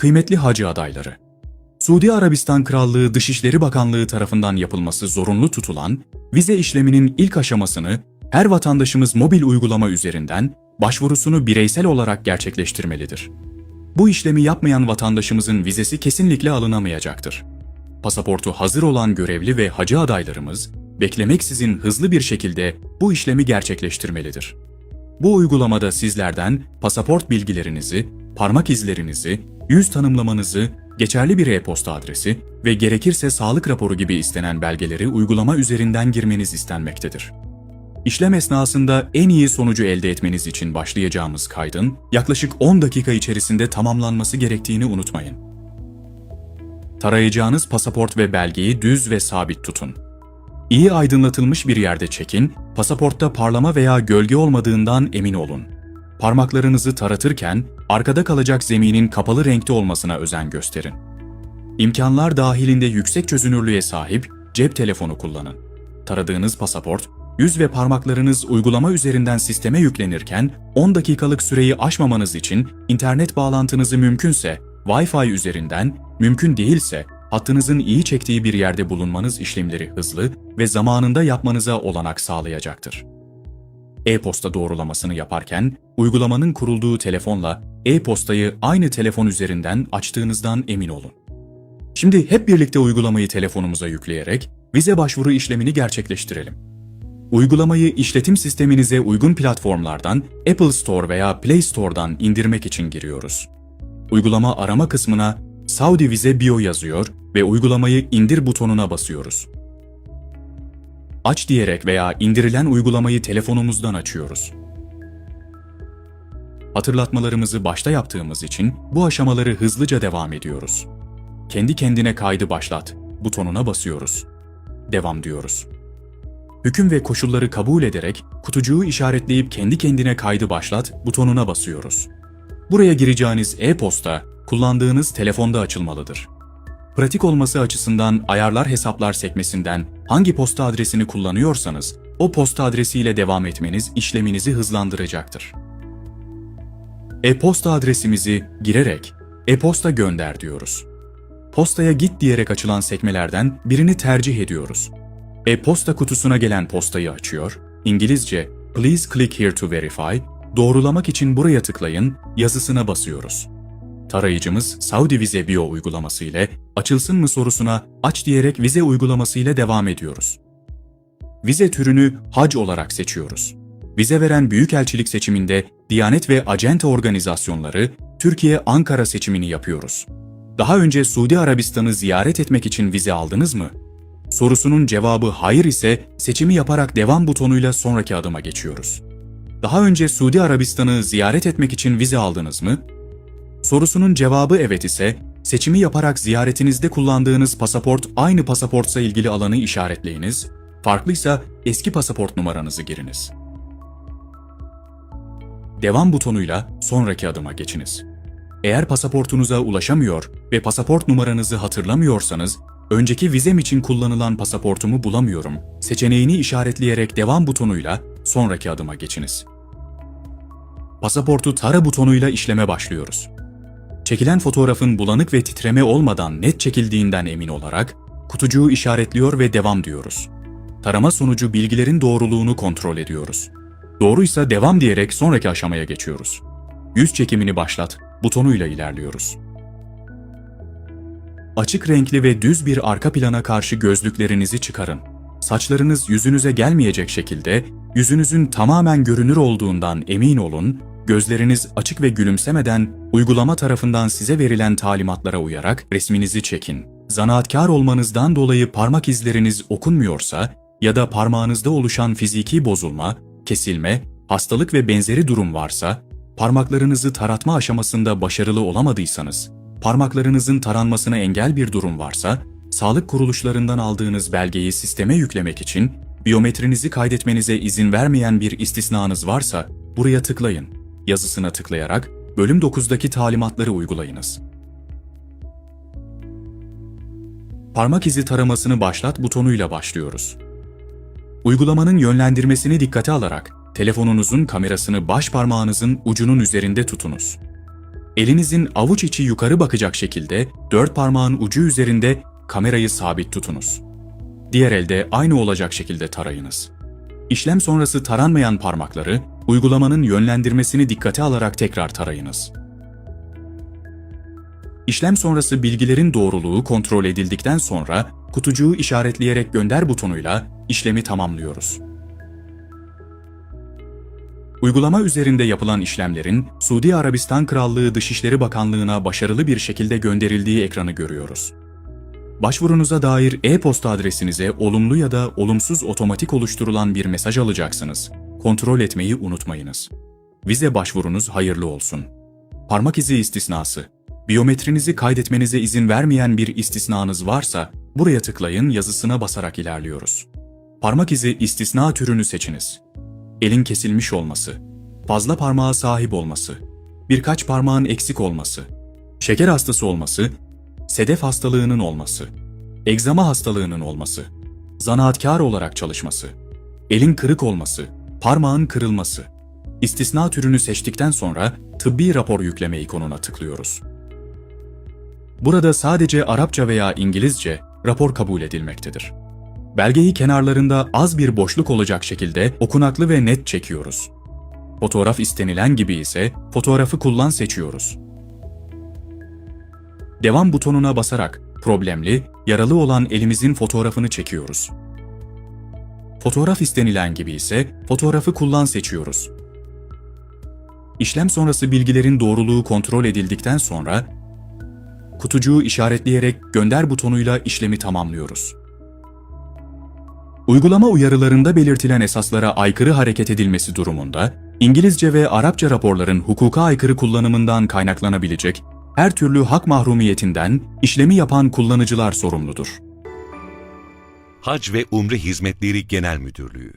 Kıymetli hacı adayları, Suudi Arabistan Krallığı Dışişleri Bakanlığı tarafından yapılması zorunlu tutulan vize işleminin ilk aşamasını her vatandaşımız mobil uygulama üzerinden başvurusunu bireysel olarak gerçekleştirmelidir. Bu işlemi yapmayan vatandaşımızın vizesi kesinlikle alınamayacaktır. Pasaportu hazır olan görevli ve hacı adaylarımız beklemeksizin hızlı bir şekilde bu işlemi gerçekleştirmelidir. Bu uygulamada sizlerden pasaport bilgilerinizi, parmak izlerinizi, yüz tanımlamanızı, geçerli bir e-posta adresi ve gerekirse sağlık raporu gibi istenen belgeleri uygulama üzerinden girmeniz istenmektedir. İşlem esnasında en iyi sonucu elde etmeniz için başlayacağımız kaydın yaklaşık 10 dakika içerisinde tamamlanması gerektiğini unutmayın. Tarayacağınız pasaport ve belgeyi düz ve sabit tutun. İyi aydınlatılmış bir yerde çekin, pasaportta parlama veya gölge olmadığından emin olun. Parmaklarınızı taratırken arkada kalacak zeminin kapalı renkte olmasına özen gösterin. İmkanlar dahilinde yüksek çözünürlüğe sahip cep telefonu kullanın. Taradığınız pasaport, yüz ve parmaklarınız uygulama üzerinden sisteme yüklenirken 10 dakikalık süreyi aşmamanız için internet bağlantınızı mümkünse Wi-Fi üzerinden, mümkün değilse hattınızın iyi çektiği bir yerde bulunmanız işlemleri hızlı ve zamanında yapmanıza olanak sağlayacaktır. E-posta doğrulamasını yaparken uygulamanın kurulduğu telefonla e-postayı aynı telefon üzerinden açtığınızdan emin olun. Şimdi hep birlikte uygulamayı telefonumuza yükleyerek vize başvuru işlemini gerçekleştirelim. Uygulamayı işletim sisteminize uygun platformlardan Apple Store veya Play Store'dan indirmek için giriyoruz. Uygulama arama kısmına Saudi Vize Bio yazıyor ve uygulamayı indir butonuna basıyoruz. Aç diyerek veya indirilen uygulamayı telefonumuzdan açıyoruz. Hatırlatmalarımızı başta yaptığımız için bu aşamaları hızlıca devam ediyoruz. Kendi kendine kaydı başlat butonuna basıyoruz. Devam diyoruz. Hüküm ve koşulları kabul ederek kutucuğu işaretleyip kendi kendine kaydı başlat butonuna basıyoruz. Buraya gireceğiniz e-posta kullandığınız telefonda açılmalıdır. Pratik olması açısından ayarlar hesaplar sekmesinden hangi posta adresini kullanıyorsanız o posta adresiyle devam etmeniz işleminizi hızlandıracaktır. E-posta adresimizi girerek e-posta gönder diyoruz. Postaya git diyerek açılan sekmelerden birini tercih ediyoruz. E-posta kutusuna gelen postayı açıyor, İngilizce Please click here to verify, doğrulamak için buraya tıklayın yazısına basıyoruz. Tarayıcımız Saudi Vize Bio uygulaması ile açılsın mı sorusuna aç diyerek vize uygulaması ile devam ediyoruz. Vize türünü hac olarak seçiyoruz. Vize veren büyükelçilik seçiminde Diyanet ve Acente organizasyonları Türkiye Ankara seçimini yapıyoruz. Daha önce Suudi Arabistan'ı ziyaret etmek için vize aldınız mı? Sorusunun cevabı hayır ise seçimi yaparak devam butonuyla sonraki adıma geçiyoruz. Daha önce Suudi Arabistan'ı ziyaret etmek için vize aldınız mı? Sorusunun cevabı evet ise seçimi yaparak ziyaretinizde kullandığınız pasaport aynı pasaportsa ilgili alanı işaretleyiniz, farklıysa eski pasaport numaranızı giriniz. Devam butonuyla sonraki adıma geçiniz. Eğer pasaportunuza ulaşamıyor ve pasaport numaranızı hatırlamıyorsanız, önceki vizem için kullanılan pasaportumu bulamıyorum seçeneğini işaretleyerek devam butonuyla sonraki adıma geçiniz. Pasaportu tara butonuyla işleme başlıyoruz. Çekilen fotoğrafın bulanık ve titreme olmadan net çekildiğinden emin olarak kutucuğu işaretliyor ve devam diyoruz. Tarama sonucu bilgilerin doğruluğunu kontrol ediyoruz. Doğruysa devam diyerek sonraki aşamaya geçiyoruz. Yüz çekimini başlat butonuyla ilerliyoruz. Açık renkli ve düz bir arka plana karşı gözlüklerinizi çıkarın. Saçlarınız yüzünüze gelmeyecek şekilde yüzünüzün tamamen görünür olduğundan emin olun Gözleriniz açık ve gülümsemeden uygulama tarafından size verilen talimatlara uyarak resminizi çekin. Zanaatkar olmanızdan dolayı parmak izleriniz okunmuyorsa ya da parmağınızda oluşan fiziki bozulma, kesilme, hastalık ve benzeri durum varsa, parmaklarınızı taratma aşamasında başarılı olamadıysanız, parmaklarınızın taranmasına engel bir durum varsa, sağlık kuruluşlarından aldığınız belgeyi sisteme yüklemek için biyometrinizi kaydetmenize izin vermeyen bir istisnanız varsa buraya tıklayın yazısına tıklayarak bölüm 9'daki talimatları uygulayınız. Parmak izi taramasını başlat butonuyla başlıyoruz. Uygulamanın yönlendirmesini dikkate alarak telefonunuzun kamerasını baş parmağınızın ucunun üzerinde tutunuz. Elinizin avuç içi yukarı bakacak şekilde dört parmağın ucu üzerinde kamerayı sabit tutunuz. Diğer elde aynı olacak şekilde tarayınız. İşlem sonrası taranmayan parmakları uygulamanın yönlendirmesini dikkate alarak tekrar tarayınız. İşlem sonrası bilgilerin doğruluğu kontrol edildikten sonra kutucuğu işaretleyerek gönder butonuyla işlemi tamamlıyoruz. Uygulama üzerinde yapılan işlemlerin Suudi Arabistan Krallığı Dışişleri Bakanlığı'na başarılı bir şekilde gönderildiği ekranı görüyoruz. Başvurunuza dair e-posta adresinize olumlu ya da olumsuz otomatik oluşturulan bir mesaj alacaksınız. Kontrol etmeyi unutmayınız. Vize başvurunuz hayırlı olsun. Parmak izi istisnası. Biyometrinizi kaydetmenize izin vermeyen bir istisnanız varsa buraya tıklayın yazısına basarak ilerliyoruz. Parmak izi istisna türünü seçiniz. Elin kesilmiş olması, fazla parmağa sahip olması, birkaç parmağın eksik olması, şeker hastası olması, sedef hastalığının olması, egzama hastalığının olması, zanaatkar olarak çalışması, elin kırık olması, parmağın kırılması. İstisna türünü seçtikten sonra tıbbi rapor yükleme ikonuna tıklıyoruz. Burada sadece Arapça veya İngilizce rapor kabul edilmektedir. Belgeyi kenarlarında az bir boşluk olacak şekilde okunaklı ve net çekiyoruz. Fotoğraf istenilen gibi ise fotoğrafı kullan seçiyoruz. Devam butonuna basarak problemli, yaralı olan elimizin fotoğrafını çekiyoruz. Fotoğraf istenilen gibi ise fotoğrafı kullan seçiyoruz. İşlem sonrası bilgilerin doğruluğu kontrol edildikten sonra kutucuğu işaretleyerek gönder butonuyla işlemi tamamlıyoruz. Uygulama uyarılarında belirtilen esaslara aykırı hareket edilmesi durumunda, İngilizce ve Arapça raporların hukuka aykırı kullanımından kaynaklanabilecek her türlü hak mahrumiyetinden işlemi yapan kullanıcılar sorumludur. Hac ve Umre Hizmetleri Genel Müdürlüğü